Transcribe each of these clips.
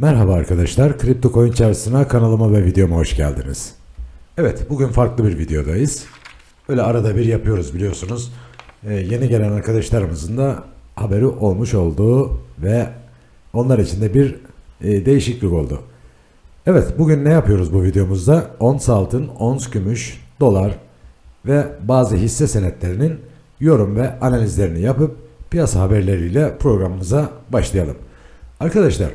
Merhaba arkadaşlar, Kripto Coin Çarşısı'na kanalıma ve videoma hoş geldiniz. Evet, bugün farklı bir videodayız. Böyle arada bir yapıyoruz biliyorsunuz. Ee, yeni gelen arkadaşlarımızın da haberi olmuş olduğu ve onlar için de bir e, değişiklik oldu. Evet, bugün ne yapıyoruz bu videomuzda? Ons altın, ons gümüş, dolar ve bazı hisse senetlerinin yorum ve analizlerini yapıp piyasa haberleriyle programımıza başlayalım. Arkadaşlar,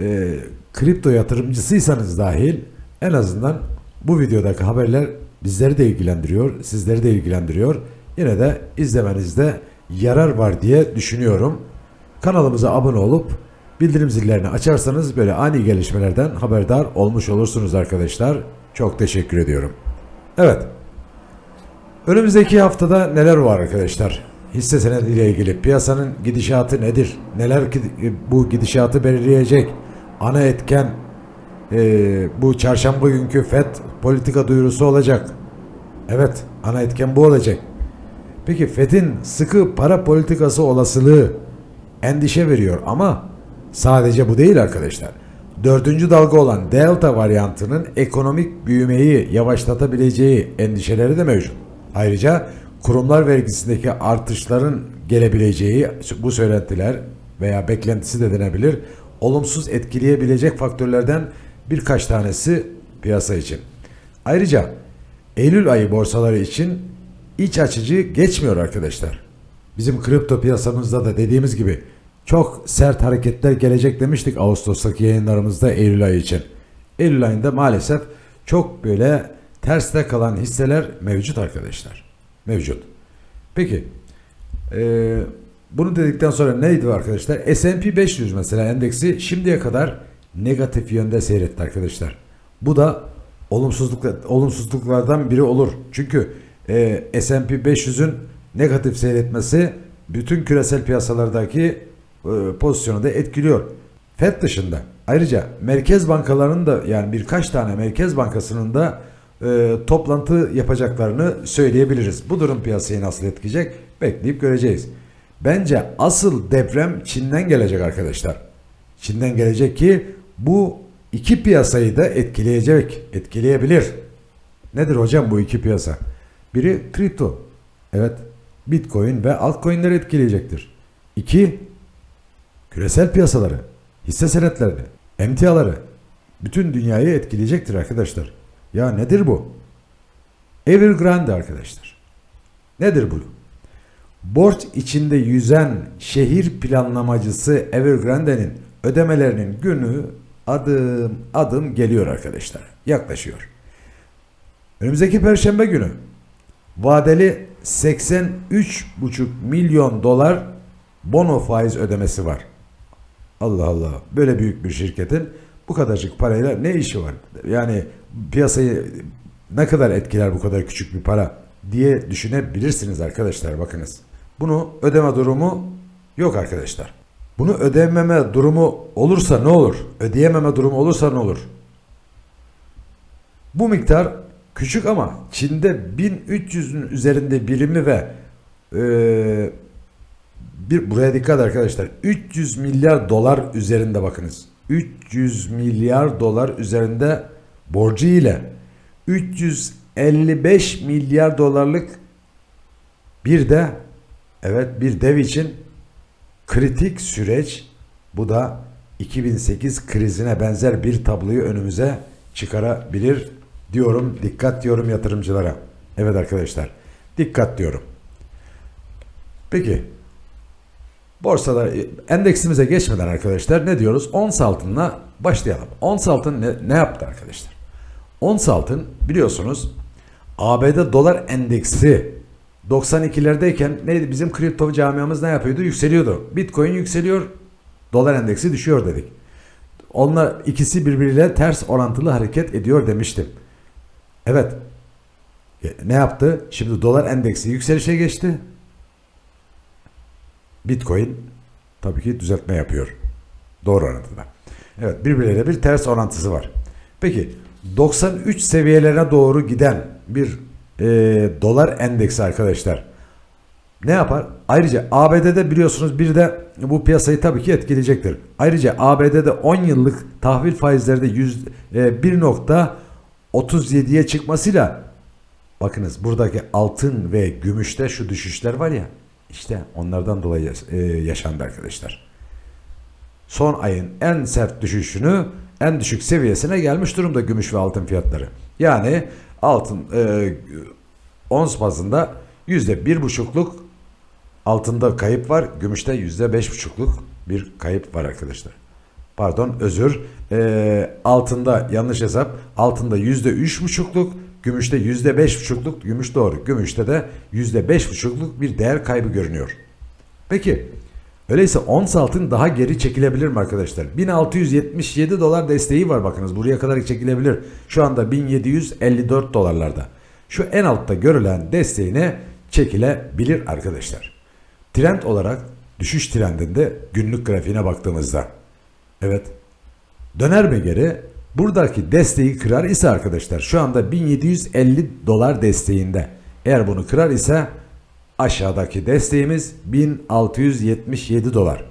e, kripto yatırımcısıysanız dahil en azından bu videodaki haberler bizleri de ilgilendiriyor, sizleri de ilgilendiriyor. Yine de izlemenizde yarar var diye düşünüyorum. Kanalımıza abone olup bildirim zillerini açarsanız böyle ani gelişmelerden haberdar olmuş olursunuz arkadaşlar. Çok teşekkür ediyorum. Evet. Önümüzdeki haftada neler var arkadaşlar? Hisse senediyle ilgili piyasanın gidişatı nedir? Neler bu gidişatı belirleyecek? Ana etken e, bu çarşamba günkü FED politika duyurusu olacak. Evet, ana etken bu olacak. Peki FED'in sıkı para politikası olasılığı endişe veriyor ama sadece bu değil arkadaşlar. Dördüncü dalga olan Delta varyantının ekonomik büyümeyi yavaşlatabileceği endişeleri de mevcut. Ayrıca kurumlar vergisindeki artışların gelebileceği bu söylentiler veya beklentisi de denebilir olumsuz etkileyebilecek faktörlerden birkaç tanesi piyasa için. Ayrıca Eylül ayı borsaları için iç açıcı geçmiyor arkadaşlar. Bizim kripto piyasamızda da dediğimiz gibi çok sert hareketler gelecek demiştik Ağustos'taki yayınlarımızda Eylül ayı için. Eylül ayında maalesef çok böyle terste kalan hisseler mevcut arkadaşlar. Mevcut. Peki ee, bunu dedikten sonra neydi arkadaşlar? S&P 500 mesela endeksi şimdiye kadar negatif yönde seyretti arkadaşlar. Bu da olumsuzluk olumsuzluklardan biri olur. Çünkü e, S&P 500'ün negatif seyretmesi bütün küresel piyasalardaki e, pozisyonu da etkiliyor. FED dışında ayrıca merkez bankalarının da yani birkaç tane merkez bankasının da e, toplantı yapacaklarını söyleyebiliriz. Bu durum piyasayı nasıl etkileyecek bekleyip göreceğiz. Bence asıl deprem Çin'den gelecek arkadaşlar. Çin'den gelecek ki bu iki piyasayı da etkileyecek, etkileyebilir. Nedir hocam bu iki piyasa? Biri kripto. Evet, Bitcoin ve altcoin'leri etkileyecektir. İki, küresel piyasaları, hisse senetlerini, emtiaları, bütün dünyayı etkileyecektir arkadaşlar. Ya nedir bu? Evergrande arkadaşlar. Nedir bu? Borç içinde yüzen şehir planlamacısı Evergrande'nin ödemelerinin günü adım adım geliyor arkadaşlar. Yaklaşıyor. Önümüzdeki perşembe günü vadeli 83,5 milyon dolar bono faiz ödemesi var. Allah Allah. Böyle büyük bir şirketin bu kadarcık parayla ne işi var? Yani piyasayı ne kadar etkiler bu kadar küçük bir para diye düşünebilirsiniz arkadaşlar bakınız. Bunu ödeme durumu yok arkadaşlar. Bunu ödememe durumu olursa ne olur? Ödeyememe durumu olursa ne olur? Bu miktar küçük ama Çin'de 1300'ün üzerinde birimi ve eee bir buraya dikkat arkadaşlar. 300 milyar dolar üzerinde bakınız. 300 milyar dolar üzerinde borcu ile 355 milyar dolarlık bir de evet bir dev için kritik süreç bu da 2008 krizine benzer bir tabloyu önümüze çıkarabilir diyorum. Dikkat diyorum yatırımcılara. Evet arkadaşlar. Dikkat diyorum. Peki Borsalar endeksimize geçmeden arkadaşlar ne diyoruz? Ons altınla başlayalım. Ons altın ne, ne yaptı arkadaşlar? Ons altın biliyorsunuz ABD dolar endeksi 92'lerdeyken neydi bizim kripto camiamız ne yapıyordu? Yükseliyordu. Bitcoin yükseliyor, dolar endeksi düşüyor dedik. Onlar ikisi birbiriyle ters orantılı hareket ediyor demiştim. Evet. Ne yaptı? Şimdi dolar endeksi yükselişe geçti. Bitcoin tabii ki düzeltme yapıyor. Doğru orantıda. Evet birbirleriyle bir ters orantısı var. Peki 93 seviyelerine doğru giden bir e, dolar endeksi arkadaşlar ne yapar? Ayrıca ABD'de biliyorsunuz bir de bu piyasayı tabii ki etkileyecektir. Ayrıca ABD'de 10 yıllık tahvil faizleri de yüz- e, 1.37'ye çıkmasıyla bakınız buradaki altın ve gümüşte şu düşüşler var ya işte onlardan dolayı e, yaşandı arkadaşlar. Son ayın en sert düşüşünü en düşük seviyesine gelmiş durumda gümüş ve altın fiyatları. Yani altın e, ons bazında yüzde bir buçukluk altında kayıp var, gümüşte yüzde beş buçukluk bir kayıp var arkadaşlar. Pardon özür. E, altında yanlış hesap. Altında yüzde üç buçukluk, gümüşte yüzde beş buçukluk. Gümüş doğru. Gümüşte de yüzde beş buçukluk bir değer kaybı görünüyor. Peki öyleyse ons altın daha geri çekilebilir mi arkadaşlar? 1677 dolar desteği var bakınız buraya kadar çekilebilir. Şu anda 1754 dolarlarda. Şu en altta görülen desteğine çekilebilir arkadaşlar. Trend olarak düşüş trendinde günlük grafiğine baktığımızda evet döner mi geri? Buradaki desteği kırar ise arkadaşlar şu anda 1750 dolar desteğinde. Eğer bunu kırar ise aşağıdaki desteğimiz 1677 dolar.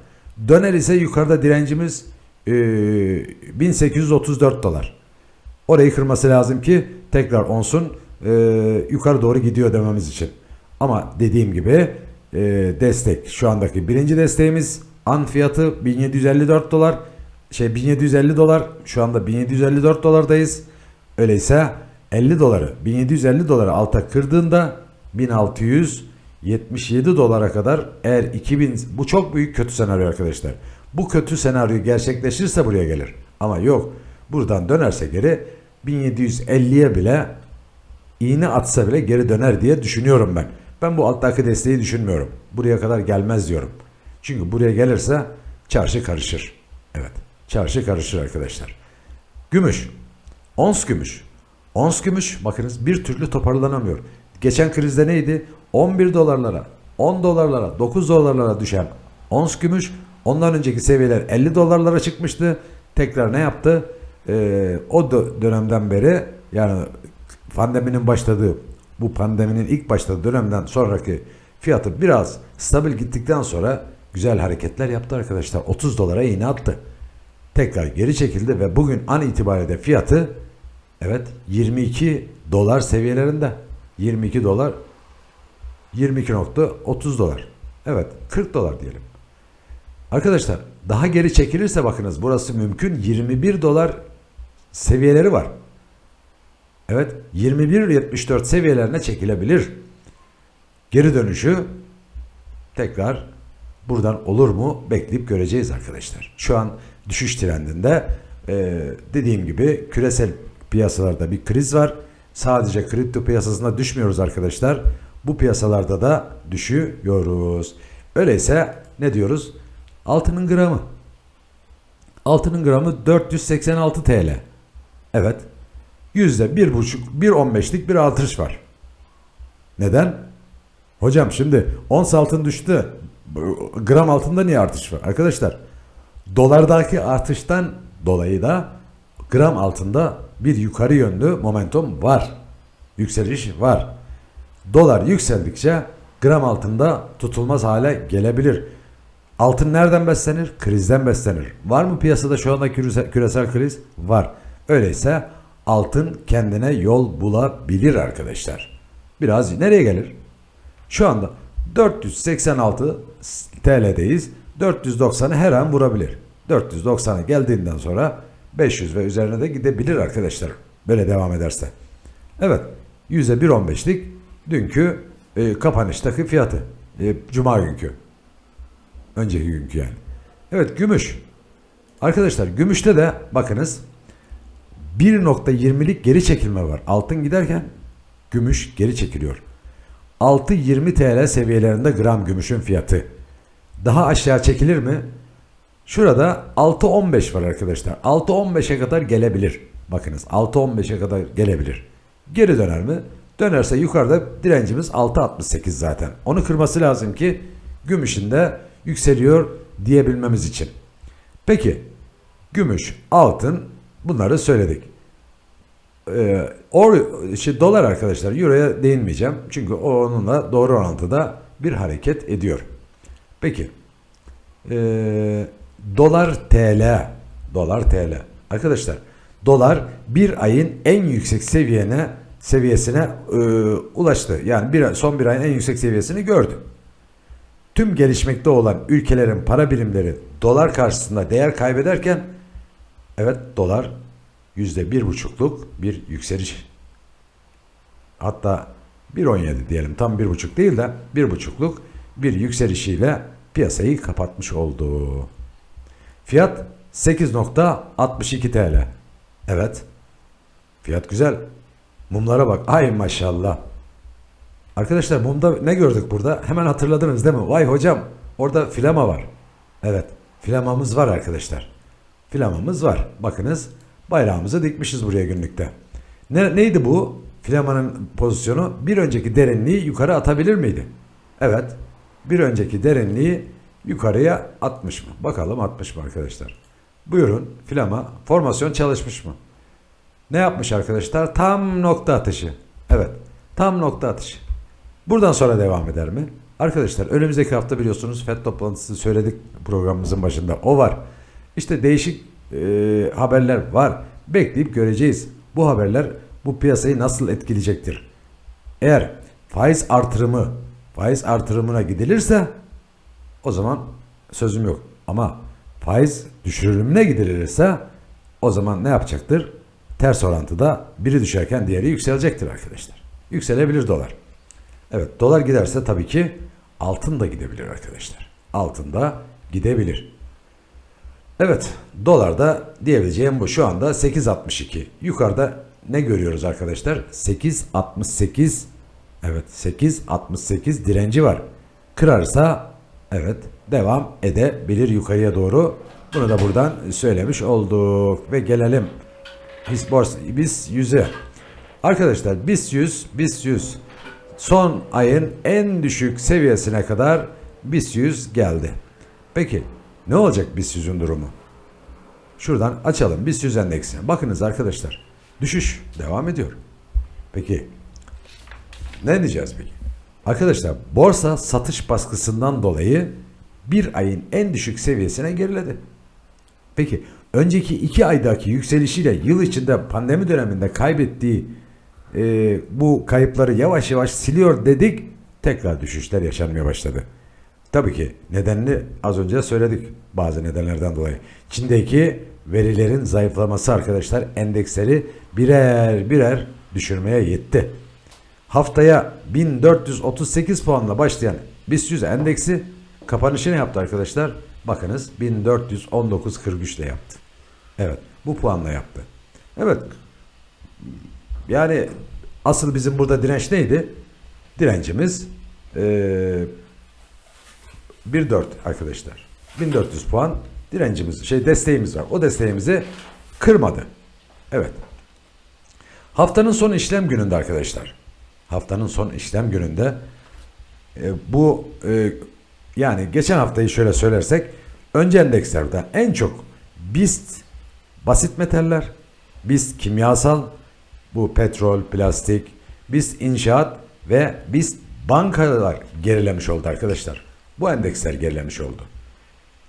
Döner ise yukarıda direncimiz e, 1834 dolar. Orayı kırması lazım ki tekrar onsun e, yukarı doğru gidiyor dememiz için. Ama dediğim gibi e, destek şu andaki birinci desteğimiz an fiyatı 1754 dolar şey 1750 dolar şu anda 1754 dolardayız. Öyleyse 50 doları 1750 doları alta kırdığında 1677 dolara kadar eğer 2000 bu çok büyük kötü senaryo arkadaşlar. Bu kötü senaryo gerçekleşirse buraya gelir. Ama yok. Buradan dönerse geri 1750'ye bile iğne atsa bile geri döner diye düşünüyorum ben. Ben bu alttaki desteği düşünmüyorum. Buraya kadar gelmez diyorum. Çünkü buraya gelirse çarşı karışır. Evet. Çarşı karışır arkadaşlar. Gümüş. Ons gümüş. Ons gümüş bakınız bir türlü toparlanamıyor. Geçen krizde neydi? 11 dolarlara, 10 dolarlara, 9 dolarlara düşen ons gümüş ondan önceki seviyeler 50 dolarlara çıkmıştı. Tekrar ne yaptı? Ee, o dö- dönemden beri yani pandeminin başladığı bu pandeminin ilk başladığı dönemden sonraki fiyatı biraz stabil gittikten sonra güzel hareketler yaptı arkadaşlar. 30 dolara iğne attı. Tekrar geri çekildi ve bugün an itibariyle fiyatı evet 22 dolar seviyelerinde. 22 dolar 22.30 dolar. Evet 40 dolar diyelim. Arkadaşlar daha geri çekilirse bakınız burası mümkün 21 dolar seviyeleri var. Evet 21.74 seviyelerine çekilebilir. Geri dönüşü tekrar buradan olur mu bekleyip göreceğiz arkadaşlar. Şu an düşüş trendinde e, dediğim gibi küresel piyasalarda bir kriz var. Sadece kripto piyasasında düşmüyoruz arkadaşlar. Bu piyasalarda da düşüyoruz. Öyleyse ne diyoruz? Altının gramı. Altının gramı 486 TL. Evet. Yüzde bir buçuk, bir artış var. Neden? Hocam şimdi ons altın düştü. Gram altında niye artış var? Arkadaşlar dolardaki artıştan dolayı da gram altında bir yukarı yönlü momentum var. Yükseliş var. Dolar yükseldikçe gram altında tutulmaz hale gelebilir. Altın nereden beslenir? Krizden beslenir. Var mı piyasada şu anda küresel, kriz? Var. Öyleyse altın kendine yol bulabilir arkadaşlar. Biraz nereye gelir? Şu anda 486 TL'deyiz. 490'ı her an vurabilir. 490'a geldiğinden sonra 500 ve üzerine de gidebilir arkadaşlar. Böyle devam ederse. Evet. %1.15'lik dünkü e, kapanıştaki fiyatı. E, Cuma günkü. Önceki günkü yani. Evet gümüş. Arkadaşlar gümüşte de bakınız 1.20'lik geri çekilme var. Altın giderken gümüş geri çekiliyor. 6.20 TL seviyelerinde gram gümüşün fiyatı. Daha aşağı çekilir mi? Şurada 6.15 var arkadaşlar. 6.15'e kadar gelebilir. Bakınız 6.15'e kadar gelebilir. Geri döner mi? Dönerse yukarıda direncimiz 6.68 zaten. Onu kırması lazım ki gümüşün de yükseliyor diyebilmemiz için. Peki gümüş, altın bunları söyledik. Ee, or, şey, dolar arkadaşlar euroya değinmeyeceğim. Çünkü onunla doğru orantıda bir hareket ediyor. Peki ee, dolar TL dolar TL arkadaşlar dolar bir ayın en yüksek seviyene seviyesine e, ulaştı. Yani bir, son bir ayın en yüksek seviyesini gördü. Tüm gelişmekte olan ülkelerin para birimleri dolar karşısında değer kaybederken evet dolar yüzde bir buçukluk bir yükseliş. Hatta 1.17 diyelim tam bir buçuk değil de bir buçukluk bir yükselişiyle piyasayı kapatmış oldu. Fiyat 8.62 TL. Evet. Fiyat güzel. Mumlara bak. Ay maşallah. Arkadaşlar mumda ne gördük burada? Hemen hatırladınız değil mi? Vay hocam orada flama var. Evet. Flamamız var arkadaşlar. Flamamız var. Bakınız bayrağımızı dikmişiz buraya günlükte. Ne, neydi bu? Flamanın pozisyonu bir önceki derinliği yukarı atabilir miydi? Evet. Bir önceki derinliği yukarıya atmış mı? Bakalım atmış mı arkadaşlar? Buyurun flama formasyon çalışmış mı? Ne yapmış arkadaşlar? Tam nokta atışı. Evet. Tam nokta atışı. Buradan sonra devam eder mi? Arkadaşlar önümüzdeki hafta biliyorsunuz FED toplantısı söyledik programımızın başında. O var. İşte değişik e, haberler var. Bekleyip göreceğiz. Bu haberler bu piyasayı nasıl etkileyecektir? Eğer faiz artırımı faiz artırımına gidilirse o zaman sözüm yok. Ama faiz düşürülümüne gidilirse o zaman ne yapacaktır? Ters orantıda biri düşerken diğeri yükselecektir arkadaşlar. Yükselebilir dolar. Evet dolar giderse tabii ki altın da gidebilir arkadaşlar. Altın da gidebilir. Evet dolarda diyebileceğim bu şu anda 8.62. Yukarıda ne görüyoruz arkadaşlar? 8.68 Evet 8.68 direnci var. Kırarsa evet devam edebilir yukarıya doğru. Bunu da buradan söylemiş olduk ve gelelim biz borsa biz 100'e. Arkadaşlar biz 100 biz 100 son ayın en düşük seviyesine kadar biz 100 geldi. Peki ne olacak biz 100'ün durumu? Şuradan açalım biz 100 endeksine. Bakınız arkadaşlar düşüş devam ediyor. Peki ne diyeceğiz peki? Arkadaşlar borsa satış baskısından dolayı bir ayın en düşük seviyesine geriledi. Peki önceki iki aydaki yükselişiyle yıl içinde pandemi döneminde kaybettiği e, bu kayıpları yavaş yavaş siliyor dedik. Tekrar düşüşler yaşanmaya başladı. Tabii ki nedenini az önce söyledik bazı nedenlerden dolayı. Çin'deki verilerin zayıflaması arkadaşlar endeksleri birer birer düşürmeye yetti. Haftaya 1438 puanla başlayan BIST 100 endeksi kapanışı ne yaptı arkadaşlar? Bakınız 1419.43 ile yaptı. Evet bu puanla yaptı. Evet yani asıl bizim burada direnç neydi? Direncimiz ee, 1.4 arkadaşlar. 1400 puan direncimiz şey desteğimiz var. O desteğimizi kırmadı. Evet. Haftanın son işlem gününde arkadaşlar. Haftanın son işlem gününde e, bu e, yani geçen haftayı şöyle söylersek önce endekslerden en çok BIST basit metaller, BIST kimyasal, bu petrol, plastik, BIST inşaat ve BIST bankalar gerilemiş oldu arkadaşlar. Bu endeksler gerilemiş oldu.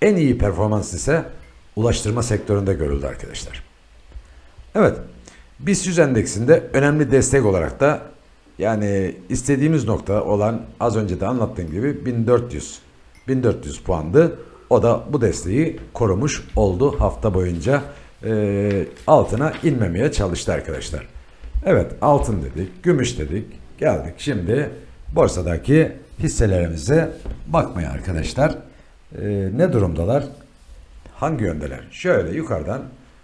En iyi performans ise ulaştırma sektöründe görüldü arkadaşlar. Evet, BIST 100 endeksinde önemli destek olarak da yani istediğimiz nokta olan az önce de anlattığım gibi 1400 1400 puandı. O da bu desteği korumuş oldu hafta boyunca e, altına inmemeye çalıştı arkadaşlar. Evet altın dedik, gümüş dedik. Geldik şimdi borsadaki hisselerimize bakmaya arkadaşlar. E, ne durumdalar? Hangi yöndeler? Şöyle yukarıdan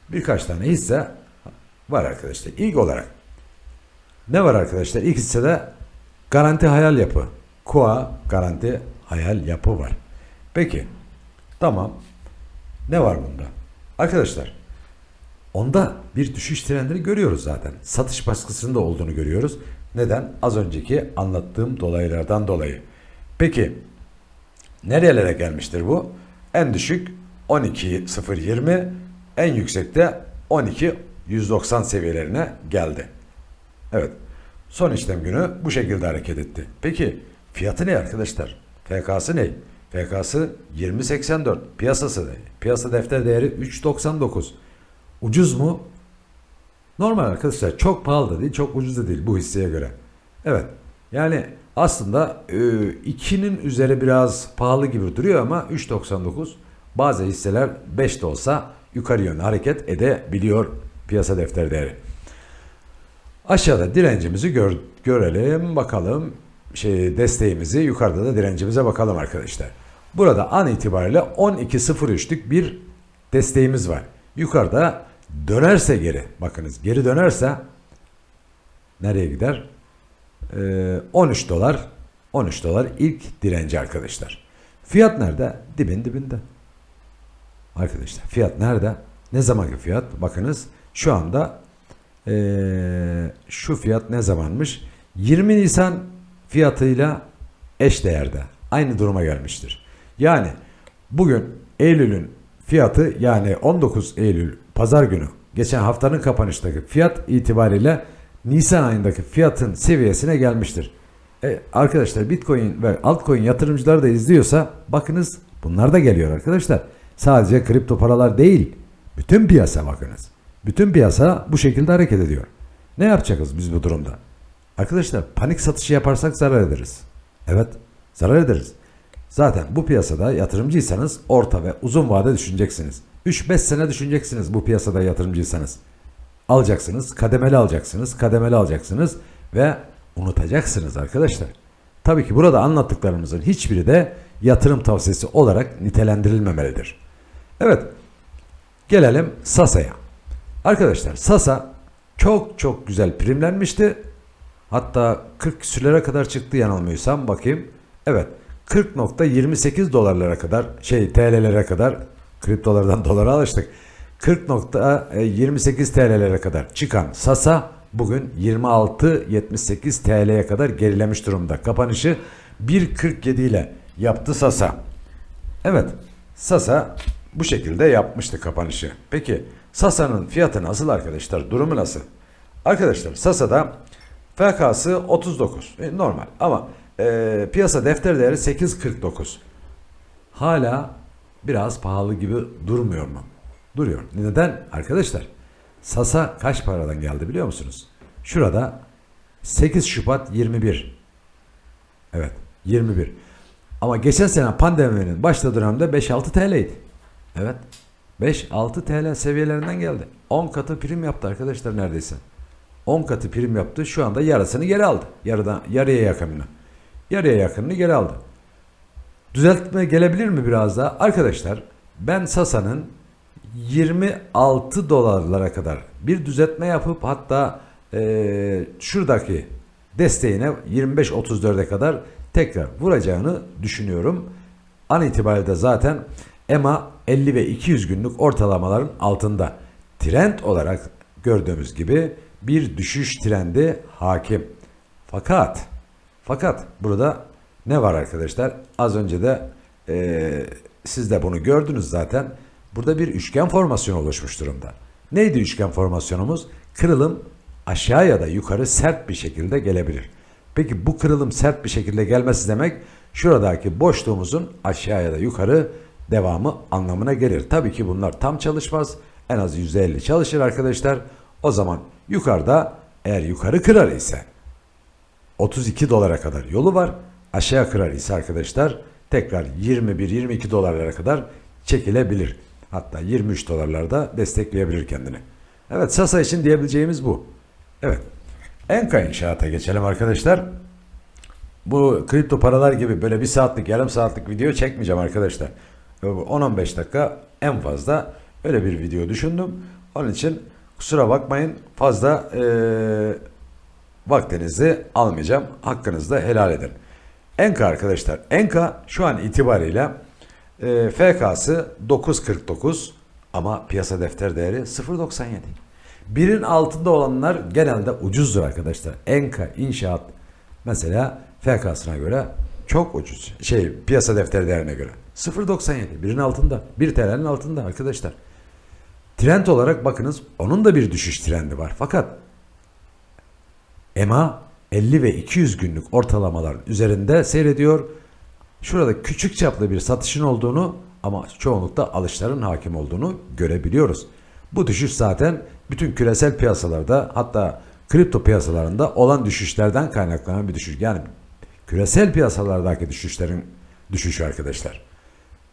birkaç tane hisse var arkadaşlar. İlk olarak ne var arkadaşlar? İlk hissede Garanti Hayal Yapı. KUA Garanti Hayal Yapı var. Peki. Tamam. Ne var bunda? Arkadaşlar onda bir düşüş trendini görüyoruz zaten. Satış baskısında olduğunu görüyoruz. Neden? Az önceki anlattığım dolaylardan dolayı. Peki nerelere gelmiştir bu? En düşük 12.020, en yüksekte 12.190 seviyelerine geldi. Evet. Son işlem günü bu şekilde hareket etti. Peki Fiyatı ne arkadaşlar? FK'sı ne? FK'sı 20.84. Piyasası ne? Piyasa defter değeri 3.99. Ucuz mu? Normal arkadaşlar. Çok pahalı da değil, çok ucuz da değil bu hisseye göre. Evet. Yani aslında 2'nin üzeri biraz pahalı gibi duruyor ama 3.99 bazı hisseler 5 de olsa yukarı yönlü hareket edebiliyor piyasa defter değeri. Aşağıda direncimizi gör- görelim bakalım şey desteğimizi yukarıda da direncimize bakalım arkadaşlar. Burada an itibariyle 12.03'lük bir desteğimiz var. Yukarıda dönerse geri bakınız geri dönerse nereye gider? Ee, 13 dolar 13 dolar ilk direnci arkadaşlar. Fiyat nerede? Dibin dibinde. Arkadaşlar fiyat nerede? Ne zamanki fiyat? Bakınız şu anda ee, şu fiyat ne zamanmış? 20 Nisan fiyatıyla eş değerde. Aynı duruma gelmiştir. Yani bugün Eylül'ün fiyatı yani 19 Eylül pazar günü geçen haftanın kapanıştaki fiyat itibariyle Nisan ayındaki fiyatın seviyesine gelmiştir. E, arkadaşlar Bitcoin ve altcoin yatırımcılar da izliyorsa bakınız bunlar da geliyor arkadaşlar. Sadece kripto paralar değil. Bütün piyasa bakınız. Bütün piyasa bu şekilde hareket ediyor. Ne yapacağız biz bu durumda? Arkadaşlar panik satışı yaparsak zarar ederiz. Evet zarar ederiz. Zaten bu piyasada yatırımcıysanız orta ve uzun vade düşüneceksiniz. 3-5 sene düşüneceksiniz bu piyasada yatırımcıysanız. Alacaksınız, kademeli alacaksınız, kademeli alacaksınız ve unutacaksınız arkadaşlar. Tabii ki burada anlattıklarımızın hiçbiri de yatırım tavsiyesi olarak nitelendirilmemelidir. Evet, gelelim Sasa'ya. Arkadaşlar Sasa çok çok güzel primlenmişti. Hatta 40 küsürlere kadar çıktı yanılmıyorsam bakayım. Evet 40.28 dolarlara kadar şey TL'lere kadar kriptolardan dolara alıştık. 40.28 TL'lere kadar çıkan Sasa bugün 26.78 TL'ye kadar gerilemiş durumda. Kapanışı 1.47 ile yaptı Sasa. Evet Sasa bu şekilde yapmıştı kapanışı. Peki Sasa'nın fiyatı nasıl arkadaşlar? Durumu nasıl? Arkadaşlar Sasa'da FK'sı 39. E, normal ama e, piyasa defter değeri 8.49. Hala biraz pahalı gibi durmuyor mu? Duruyor. Neden? Arkadaşlar Sasa kaç paradan geldi biliyor musunuz? Şurada 8 Şubat 21. Evet 21. Ama geçen sene pandeminin başladığı dönemde 5-6 TL'ydi. Evet. 5-6 TL seviyelerinden geldi. 10 katı prim yaptı arkadaşlar neredeyse. 10 katı prim yaptı. Şu anda yarısını geri aldı. Yarıdan yarıya yakınını. Yarıya yakınını geri aldı. Düzeltme gelebilir mi biraz daha? Arkadaşlar ben Sasa'nın 26 dolarlara kadar bir düzeltme yapıp hatta eee, şuradaki desteğine 25-34'e kadar tekrar vuracağını düşünüyorum. An itibariyle zaten EMA 50 ve 200 günlük ortalamaların altında. Trend olarak gördüğümüz gibi bir düşüş trendi hakim. Fakat fakat burada ne var arkadaşlar? Az önce de eee, siz de bunu gördünüz zaten. Burada bir üçgen formasyonu oluşmuş durumda. Neydi üçgen formasyonumuz? Kırılım aşağı ya da yukarı sert bir şekilde gelebilir. Peki bu kırılım sert bir şekilde gelmesi demek şuradaki boşluğumuzun aşağı ya da yukarı devamı anlamına gelir. Tabii ki bunlar tam çalışmaz. En az %50 çalışır arkadaşlar. O zaman yukarıda eğer yukarı kırar ise 32 dolara kadar yolu var. Aşağı kırar ise arkadaşlar tekrar 21-22 dolarlara kadar çekilebilir. Hatta 23 dolarlarda destekleyebilir kendini. Evet Sasa için diyebileceğimiz bu. Evet. Enka inşaata geçelim arkadaşlar. Bu kripto paralar gibi böyle bir saatlik yarım saatlik video çekmeyeceğim arkadaşlar. 10-15 dakika en fazla öyle bir video düşündüm. Onun için kusura bakmayın fazla eee vaktinizi almayacağım. Hakkınızı da helal edin. Enka arkadaşlar. Enka şu an itibariyle e, FK'sı 9.49 ama piyasa defter değeri 0.97. Birin altında olanlar genelde ucuzdur arkadaşlar. Enka inşaat mesela FK'sına göre çok ucuz. Şey piyasa defter değerine göre. 0.97 birin altında. 1 TL'nin altında arkadaşlar. Trend olarak bakınız onun da bir düşüş trendi var. Fakat EMA 50 ve 200 günlük ortalamaların üzerinde seyrediyor. Şurada küçük çaplı bir satışın olduğunu ama çoğunlukla alışların hakim olduğunu görebiliyoruz. Bu düşüş zaten bütün küresel piyasalarda hatta kripto piyasalarında olan düşüşlerden kaynaklanan bir düşüş. Yani küresel piyasalardaki düşüşlerin düşüşü arkadaşlar.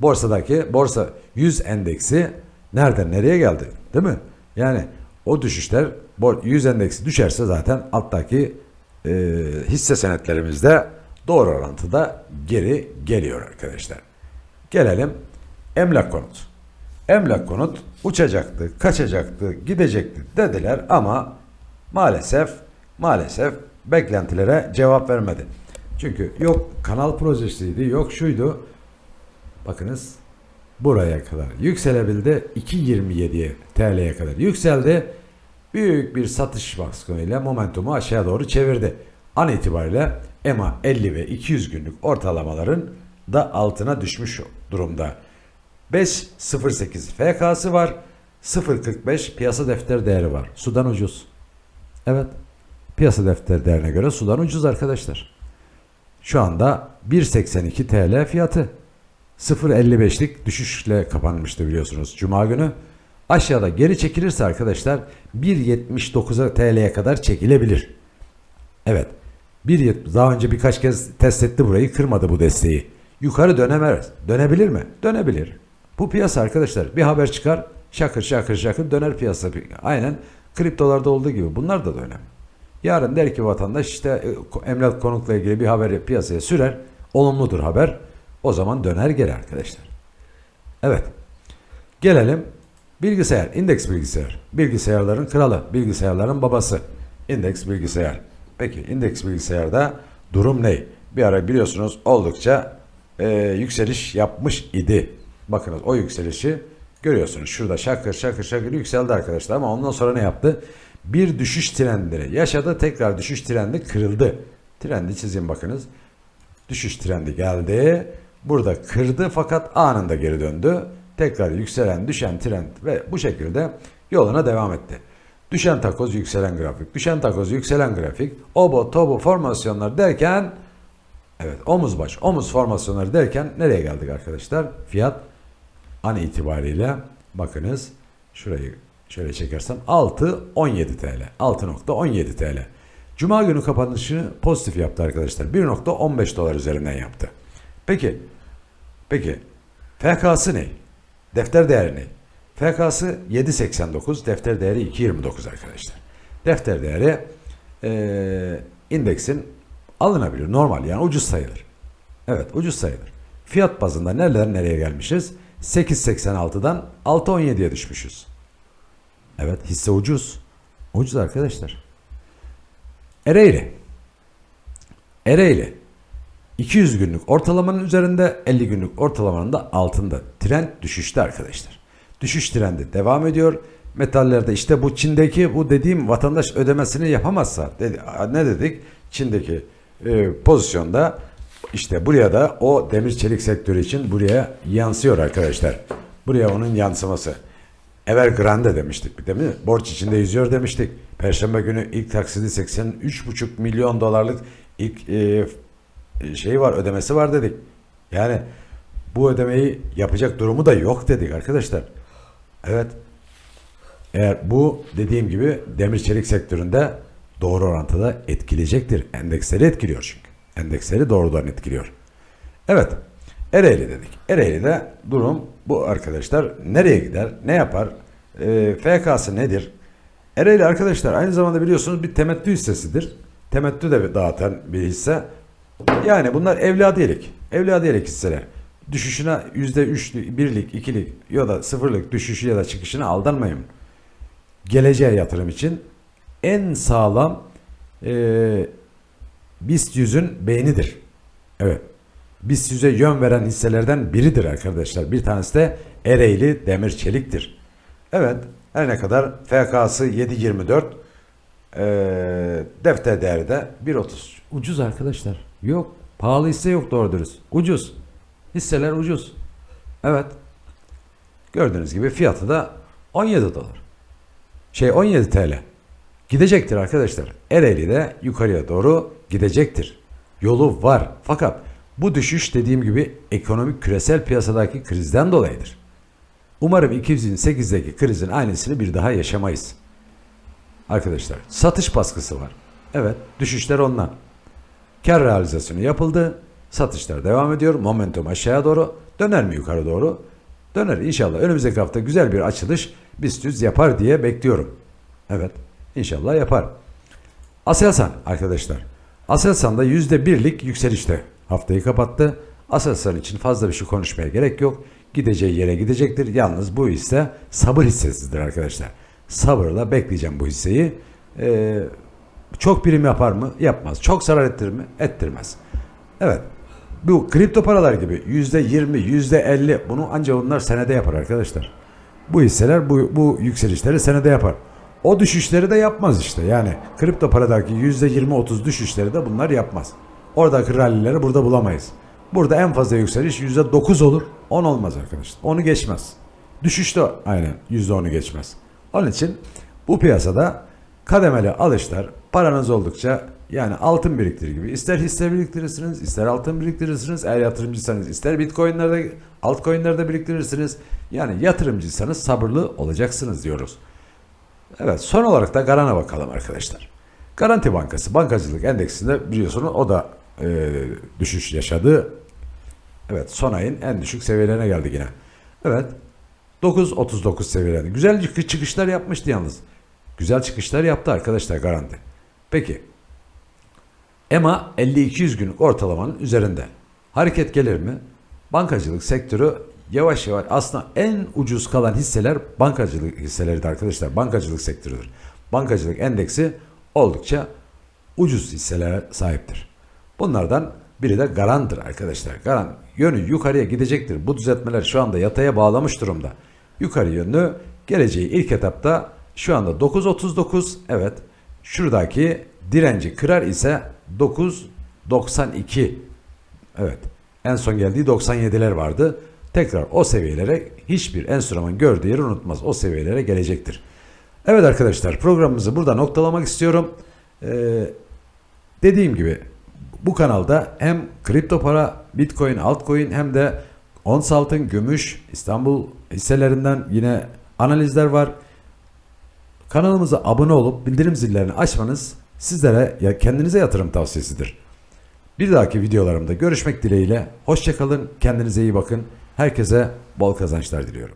Borsadaki borsa 100 endeksi nereden nereye geldi? Değil mi? Yani o düşüşler 100 endeksi düşerse zaten alttaki e, hisse senetlerimizde doğru orantıda geri geliyor arkadaşlar. Gelelim emlak konut. Emlak konut uçacaktı, kaçacaktı, gidecekti dediler ama maalesef maalesef beklentilere cevap vermedi. Çünkü yok kanal projesiydi, yok şuydu. Bakınız buraya kadar yükselebildi. 2.27'ye TL'ye kadar yükseldi. Büyük bir satış baskınıyla momentumu aşağı doğru çevirdi. An itibariyle EMA 50 ve 200 günlük ortalamaların da altına düşmüş durumda. 5.08 FK'sı var. 0.45 piyasa defter değeri var. Sudan ucuz. Evet. Piyasa defter değerine göre sudan ucuz arkadaşlar. Şu anda 1.82 TL fiyatı. 0.55'lik düşüşle kapanmıştı biliyorsunuz Cuma günü. Aşağıda geri çekilirse arkadaşlar 1.79'a TL'ye kadar çekilebilir. Evet. 1.70 daha önce birkaç kez test etti burayı kırmadı bu desteği. Yukarı dönemez. Dönebilir mi? Dönebilir. Bu piyasa arkadaşlar bir haber çıkar şakır şakır şakır döner piyasa. Aynen kriptolarda olduğu gibi bunlar da dönem. Yarın der ki vatandaş işte e, emlak konukla ilgili bir haberi piyasaya sürer. Olumludur haber. O zaman döner geri arkadaşlar. Evet. Gelelim bilgisayar, indeks bilgisayar. Bilgisayarların kralı, bilgisayarların babası. İndeks bilgisayar. Peki indeks bilgisayarda durum ne? Bir ara biliyorsunuz oldukça e, yükseliş yapmış idi. Bakınız o yükselişi görüyorsunuz. Şurada şakır şakır şakır yükseldi arkadaşlar ama ondan sonra ne yaptı? Bir düşüş trendleri yaşadı. Tekrar düşüş trendi kırıldı. Trendi çizin bakınız. Düşüş trendi geldi. Burada kırdı fakat anında geri döndü. Tekrar yükselen düşen trend ve bu şekilde yoluna devam etti. Düşen takoz yükselen grafik, düşen takoz yükselen grafik, obo tobo formasyonlar derken evet omuz baş omuz formasyonları derken nereye geldik arkadaşlar? Fiyat an itibariyle bakınız şurayı şöyle çekersem 6.17 TL. 6.17 TL. Cuma günü kapanışı pozitif yaptı arkadaşlar. 1.15 dolar üzerinden yaptı. Peki Peki FK'sı ne? Defter değeri ne? FK'sı 7.89, defter değeri 2.29 arkadaşlar. Defter değeri e, indeksin alınabilir, normal yani ucuz sayılır. Evet ucuz sayılır. Fiyat bazında nereler nereye gelmişiz? 8.86'dan 6.17'ye düşmüşüz. Evet hisse ucuz. Ucuz arkadaşlar. Ereğli. Ereğli 200 günlük ortalamanın üzerinde 50 günlük ortalamanın da altında. Trend düşüşte arkadaşlar. Düşüş trendi devam ediyor. Metallerde işte bu Çin'deki bu dediğim vatandaş ödemesini yapamazsa dedi, ne dedik? Çin'deki e, pozisyonda işte buraya da o demir çelik sektörü için buraya yansıyor arkadaşlar. Buraya onun yansıması. Evergrande demiştik değil mi? Borç içinde yüzüyor demiştik. Perşembe günü ilk taksidi 83,5 milyon dolarlık ilk e, şey var ödemesi var dedik. Yani bu ödemeyi yapacak durumu da yok dedik arkadaşlar. Evet. Eğer bu dediğim gibi demir çelik sektöründe doğru orantıda etkileyecektir. Endeksleri etkiliyor çünkü. Endeksleri doğrudan etkiliyor. Evet. Ereğli dedik. Ereğli'de durum bu arkadaşlar. Nereye gider? Ne yapar? E, FK'sı nedir? Ereğli arkadaşlar aynı zamanda biliyorsunuz bir temettü hissesidir. Temettü de dağıtan bir hisse. Yani bunlar evladiyelik. Evladiyelik hisseler. Düşüşüne yüzde üçlük, birlik, ikilik ya da sıfırlık düşüşü ya da çıkışına aldanmayın. Geleceğe yatırım için en sağlam e, BIST 100'ün beynidir. Evet. BIST 100'e yön veren hisselerden biridir arkadaşlar. Bir tanesi de Ereğli Demir Çelik'tir. Evet. Her ne kadar FK'sı 7.24 e, defter değeri de 1.30. Ucuz arkadaşlar. Yok. Pahalı hisse yok doğru dürüst. Ucuz. Hisseler ucuz. Evet. Gördüğünüz gibi fiyatı da 17 dolar. Şey 17 TL. Gidecektir arkadaşlar. Ereğli de yukarıya doğru gidecektir. Yolu var. Fakat bu düşüş dediğim gibi ekonomik küresel piyasadaki krizden dolayıdır. Umarım 2008'deki krizin aynısını bir daha yaşamayız. Arkadaşlar satış baskısı var. Evet düşüşler ondan. Kar realizasyonu yapıldı. Satışlar devam ediyor. Momentum aşağıya doğru. Döner mi yukarı doğru? Döner inşallah. Önümüzdeki hafta güzel bir açılış BIST yapar diye bekliyorum. Evet inşallah yapar. Aselsan arkadaşlar. Aselsan'da %1'lik yükselişte haftayı kapattı. Aselsan için fazla bir şey konuşmaya gerek yok. Gideceği yere gidecektir. Yalnız bu hisse sabır hissesidir arkadaşlar. Sabırla bekleyeceğim bu hisseyi. Ee, çok prim yapar mı? Yapmaz. Çok zarar ettirir mi? Ettirmez. Evet. Bu kripto paralar gibi %20, %50 bunu ancak onlar senede yapar arkadaşlar. Bu hisseler bu, bu yükselişleri senede yapar. O düşüşleri de yapmaz işte. Yani kripto paradaki %20-30 düşüşleri de bunlar yapmaz. Oradaki rallileri burada bulamayız. Burada en fazla yükseliş %9 olur. 10 olmaz arkadaşlar. Onu geçmez. Düşüş de aynen %10'u geçmez. Onun için bu piyasada kademeli alışlar paranız oldukça yani altın biriktirir gibi ister hisse biriktirirsiniz ister altın biriktirirsiniz eğer yatırımcıysanız ister bitcoinlerde altcoinlerde biriktirirsiniz yani yatırımcıysanız sabırlı olacaksınız diyoruz. Evet son olarak da Garan'a bakalım arkadaşlar. Garanti Bankası bankacılık endeksinde biliyorsunuz o da e, düşüş yaşadı. Evet son ayın en düşük seviyelerine geldi yine. Evet 9.39 seviyelerinde. Güzel çık- çıkışlar yapmıştı yalnız. Güzel çıkışlar yaptı arkadaşlar Garanti. Peki EMA 50-200 günlük ortalamanın üzerinde. Hareket gelir mi? Bankacılık sektörü yavaş yavaş aslında en ucuz kalan hisseler bankacılık hisseleridir arkadaşlar. Bankacılık sektörüdür. Bankacılık endeksi oldukça ucuz hisselere sahiptir. Bunlardan biri de Garan'dır arkadaşlar. Garan yönü yukarıya gidecektir. Bu düzeltmeler şu anda yataya bağlamış durumda. Yukarı yönlü geleceği ilk etapta şu anda 9.39 evet şuradaki direnci kırar ise 9.92 evet en son geldiği 97'ler vardı. Tekrar o seviyelere hiçbir enstrüman gördüğü yeri unutmaz. O seviyelere gelecektir. Evet arkadaşlar programımızı burada noktalamak istiyorum. Ee, dediğim gibi bu kanalda hem kripto para, bitcoin, altcoin hem de ons altın, gümüş, İstanbul hisselerinden yine analizler var. Kanalımıza abone olup bildirim zillerini açmanız sizlere ya kendinize yatırım tavsiyesidir. Bir dahaki videolarımda görüşmek dileğiyle. Hoşçakalın, kendinize iyi bakın. Herkese bol kazançlar diliyorum.